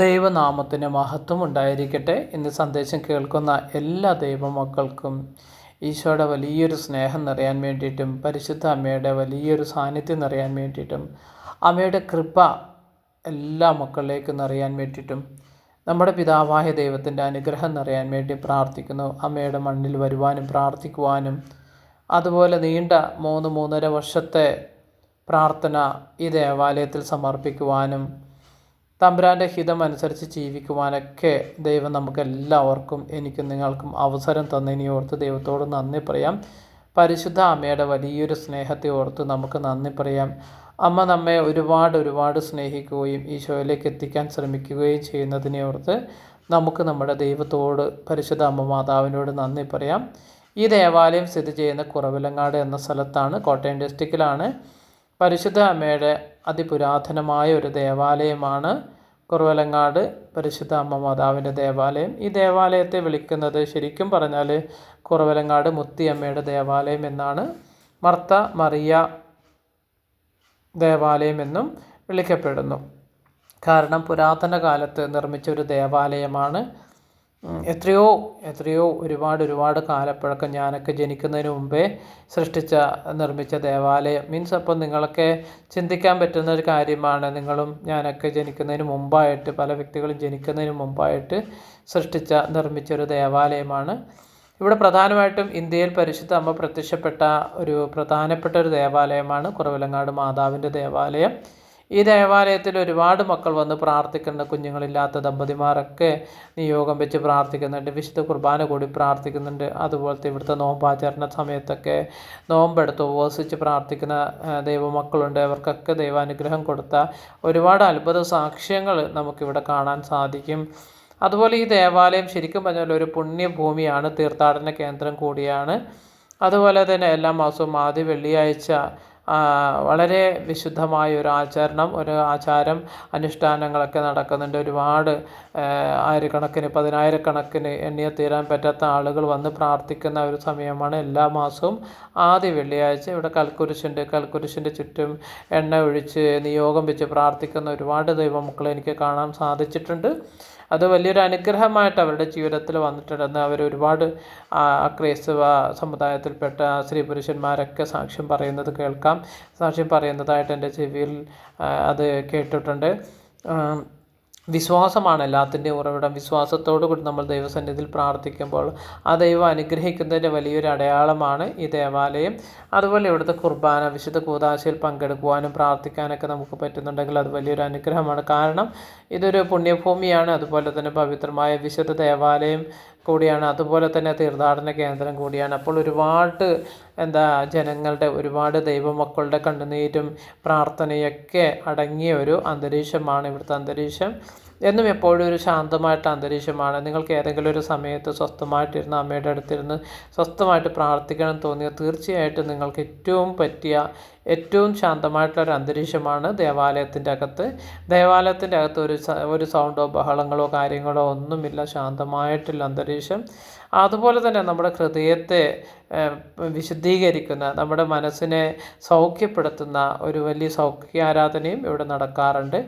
ദൈവനാമത്തിന് മഹത്വം ഉണ്ടായിരിക്കട്ടെ ഇന്ന് സന്ദേശം കേൾക്കുന്ന എല്ലാ ദൈവമക്കൾക്കും ഈശോയുടെ വലിയൊരു സ്നേഹം നിറയാൻ വേണ്ടിയിട്ടും പരിശുദ്ധ അമ്മയുടെ വലിയൊരു സാന്നിധ്യം നിറയാൻ വേണ്ടിയിട്ടും അമ്മയുടെ കൃപ എല്ലാ മക്കളിലേക്കും നിറയാൻ വേണ്ടിയിട്ടും നമ്മുടെ പിതാവായ ദൈവത്തിന്റെ അനുഗ്രഹം നിറയാൻ വേണ്ടി പ്രാർത്ഥിക്കുന്നു. അമ്മയുടെ മണ്ണിൽ വരുവാനും പ്രാർത്ഥിക്കുവാനും അതുപോലെ നീണ്ട മൂന്ന് മൂന്നര വർഷത്തെ പ്രാർത്ഥന ഈ ദേവാലയത്തിൽ സമർപ്പിക്കുവാനും തമ്പുരാന്റെ ഹിതം അനുസരിച്ച് ജീവിക്കുവാനൊക്കെ ദൈവം നമുക്ക് എല്ലാവർക്കും എനിക്കും നിങ്ങൾക്കും അവസരം തന്നതിനെ ഓർത്ത് ദൈവത്തോട് നന്ദി പറയാം. പരിശുദ്ധ അമ്മയുടെ വലിയൊരു സ്നേഹത്തെ ഓർത്ത് നമുക്ക് നന്ദി പറയാം. അമ്മ നമ്മെ ഒരുപാട് ഒരുപാട് സ്നേഹിക്കുകയും ഈശോയിലേക്ക് എത്തിക്കാൻ ശ്രമിക്കുകയും ചെയ്യുന്നതിനെ ഓർത്ത് നമുക്ക് നമ്മുടെ ദൈവത്തോട് പരിശുദ്ധ അമ്മ മാതാവിനോട് നന്ദി പറയാം. ഈ ദേവാലയം സ്ഥിതി ചെയ്യുന്ന കുറവിലങ്ങാട് എന്ന സ്ഥലത്താണ് കോട്ടയം ഡിസ്ട്രിക്റ്റിലാണ് പരിശുദ്ധ അമ്മയുടെ അതിപുരാതനമായ ഒരു ദേവാലയമാണ് കുറവലങ്ങാട്. പരിശുദ്ധ അമ്മ മാതാവിന്റെ ദേവാലയം. ഈ ദേവാലയത്തെ വിളിക്കുന്നത് ശരിക്കും പറഞ്ഞാൽ കുറവലങ്ങാട് മുത്തിയമ്മയുടെ ദേവാലയം എന്നാണ്. മർത്ത മറിയ ദേവാലയം എന്നും വിളിക്കപ്പെടുന്നു. കാരണം പുരാതന കാലത്ത് നിർമ്മിച്ച ഒരു ദേവാലയമാണ് എത്രയോ എത്രയോ ഒരുപാട് ഒരുപാട് കാലപ്പഴക്കം ഞാനൊക്കെ ജനിക്കുന്നതിന് മുമ്പേ സൃഷ്ടിച്ച നിർമ്മിച്ച ദേവാലയം. മീൻസ് അപ്പം നിങ്ങളൊക്കെ ചിന്തിക്കാൻ പറ്റുന്ന ഒരു കാര്യമാണ്. നിങ്ങളും ഞാനൊക്കെ ജനിക്കുന്നതിന് മുമ്പായിട്ട് പല വ്യക്തികളും ജനിക്കുന്നതിന് മുമ്പായിട്ട് സൃഷ്ടിച്ച നിർമ്മിച്ച ഒരു ദേവാലയമാണ്. ഇവിടെ പ്രധാനമായിട്ടും ഇന്ത്യയിൽ പരിശുദ്ധ അമ്മ പ്രത്യക്ഷപ്പെട്ട ഒരു പ്രധാനപ്പെട്ട ഒരു ദേവാലയമാണ് കുറവിലങ്ങാട് മാതാവിന്റെ ദേവാലയം. ഈ ദേവാലയത്തിൽ ഒരുപാട് മക്കൾ വന്ന് പ്രാർത്ഥിക്കുന്നുണ്ട്. കുഞ്ഞുങ്ങളില്ലാത്ത ദമ്പതിമാരൊക്കെ നിയോഗം വെച്ച് പ്രാർത്ഥിക്കുന്നുണ്ട്. വിശുദ്ധ കുർബാന കൂടി പ്രാർത്ഥിക്കുന്നുണ്ട്. അതുപോലത്തെ ഇവിടുത്തെ നോമ്പാചരണ സമയത്തൊക്കെ നോമ്പെടുത്ത് ഉപവസിച്ച് പ്രാർത്ഥിക്കുന്ന ദൈവമക്കളുണ്ട്. അവർക്കൊക്കെ ദൈവാനുഗ്രഹം കൊടുത്ത ഒരുപാട് അത്ഭുത സാക്ഷ്യങ്ങൾ നമുക്കിവിടെ കാണാൻ സാധിക്കും. അതുപോലെ ഈ ദേവാലയം ശരിക്കും പറഞ്ഞാൽ ഒരു പുണ്യഭൂമിയാണ്. തീർത്ഥാടന കേന്ദ്രം കൂടിയാണ്. അതുപോലെ തന്നെ എല്ലാ മാസവും ആദ്യ വെള്ളിയാഴ്ച വളരെ വിശുദ്ധമായ ഒരു ആചരണം ഒരു ആചാരം അനുഷ്ഠാനങ്ങളൊക്കെ നടക്കുന്നുണ്ട്. ഒരുപാട് ആയിരക്കണക്കിന് പതിനായിരക്കണക്കിന് എണ്ണിയ തീരാൻ പറ്റാത്ത ആളുകൾ വന്ന് പ്രാർത്ഥിക്കുന്ന ഒരു സമയമാണ് എല്ലാ മാസവും ആദ്യ വെള്ളിയാഴ്ച. ഇവിടെ കൽക്കുരിശുണ്ട്. കൽക്കുരിശിന്റെ ചുറ്റും എണ്ണ ഒഴിച്ച് നിയോഗം വെച്ച് പ്രാർത്ഥിക്കുന്ന ഒരുപാട് ദൈവമക്കളെ എനിക്ക് കാണാൻ സാധിച്ചിട്ടുണ്ട്. അത് വലിയൊരു അനുഗ്രഹമായിട്ട് അവരുടെ ജീവിതത്തിൽ വന്നിട്ടുണ്ടെന്ന് അവർ ഒരുപാട് ക്രൈസ്തവ സമുദായത്തിൽപ്പെട്ട സ്ത്രീ പുരുഷന്മാരൊക്കെ സാക്ഷ്യം പറയുന്നത് കേൾക്കാം. സാക്ഷ്യം പറയുന്നതായിട്ട് എന്റെ ചെവിയിൽ അത് കേട്ടിട്ടുണ്ട്. വിശ്വാസമാണ് എല്ലാത്തിന്റെയും ഉറവിടം. വിശ്വാസത്തോടു കൂടി നമ്മൾ ദൈവസന്നിധിയിൽ പ്രാർത്ഥിക്കുമ്പോൾ ആ ദൈവം അനുഗ്രഹിക്കുന്നതിന്റെ വലിയൊരു അടയാളമാണ് ഈ ദേവാലയം. അതുപോലെ ഇവിടുത്തെ കുർബാന വിശുദ്ധ കൂതാശയിൽ പങ്കെടുക്കുവാനും പ്രാർത്ഥിക്കാനൊക്കെ നമുക്ക് പറ്റുന്നുണ്ടെങ്കിൽ അത് വലിയൊരു അനുഗ്രഹമാണ്. കാരണം ഇതൊരു പുണ്യഭൂമിയാണ്. അതുപോലെ തന്നെ പവിത്രമായ വിശുദ്ധ ദേവാലയം കൂടിയാണ്. അതുപോലെ തന്നെ തീർത്ഥാടന കേന്ദ്രം കൂടിയാണ്. അപ്പോൾ ഒരുപാട് എന്താ ജനങ്ങളുടെ ഒരുപാട് ദൈവമക്കളുടെ കണ്ണുനീരും പ്രാർത്ഥനയൊക്കെ അടങ്ങിയ ഒരു അന്തരീക്ഷമാണ് ഇവിടുത്തെ അന്തരീക്ഷം. എന്നും എപ്പോഴും ഒരു ശാന്തമായിട്ട് അന്തരീക്ഷമാണ്. നിങ്ങൾക്ക് ഏതെങ്കിലും ഒരു സമയത്ത് സ്വസ്ഥമായിട്ടിരുന്ന് അമ്മയുടെ അടുത്തിരുന്ന് സ്വസ്ഥമായിട്ട് പ്രാർത്ഥിക്കണം തോന്നിയാൽ തീർച്ചയായിട്ടും നിങ്ങൾക്ക് ഏറ്റവും പറ്റിയ ഏറ്റവും ശാന്തമായിട്ടുള്ള ഒരു അന്തരീക്ഷമാണ് ദേവാലയത്തിന്റെ അകത്ത്. ദേവാലയത്തിന്റെ അകത്ത് ഒരു ഒരു സൗണ്ടോ ബഹളങ്ങളോ കാര്യങ്ങളോ ഒന്നുമില്ല. ശാന്തമായിട്ടുള്ള അന്തരീക്ഷം. അതുപോലെ തന്നെ നമ്മുടെ ഹൃദയത്തെ വിശുദ്ധീകരിക്കുന്ന നമ്മുടെ മനസ്സിനെ സൗഖ്യപ്പെടുത്തുന്ന ഒരു വലിയ സൗഖ്യാരാധനയും ഇവിടെ നടക്കാറുണ്ട്.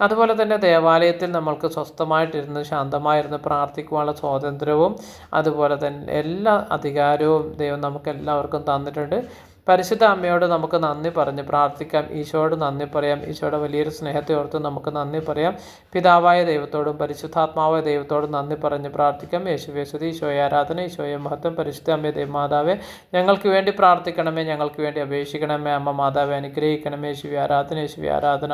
അതുപോലെ തന്നെ ദേവാലയത്തിൽ നമ്മൾക്ക് സ്വസ്ഥമായിട്ടിരുന്ന് ശാന്തമായിരുന്ന് പ്രാർത്ഥിക്കുവാനുള്ള സ്വാതന്ത്ര്യവും അതുപോലെ തന്നെ എല്ലാ അധികാരവും ദൈവം നമുക്ക് എല്ലാവർക്കും തന്നിട്ടുണ്ട്. പരിശുദ്ധ അമ്മയോട് നമുക്ക് നന്ദി പറഞ്ഞ് പ്രാർത്ഥിക്കാം. ഈശോയോട് നന്ദി പറയാം. ഈശോയുടെ വലിയൊരു സ്നേഹത്തെ ഓർത്ത് നമുക്ക് നന്ദി പറയാം. പിതാവായ ദൈവത്തോടും പരിശുദ്ധാത്മാവായ ദൈവത്തോടും നന്ദി പറഞ്ഞ് പ്രാർത്ഥിക്കാം. യേശുവേശുതി ഈശോയെ ആരാധന ഈശോയെ മഹത്വം പരിശുദ്ധ അമ്മയെ ദൈവമാതാവേ ഞങ്ങൾക്ക് വേണ്ടി പ്രാർത്ഥിക്കണമേ ഞങ്ങൾക്ക് വേണ്ടി അപേക്ഷിക്കണമേ. അമ്മ മാതാവെ അനുഗ്രഹിക്കണമേ. യേശുവി ആരാധന യേശുവി ആരാധന.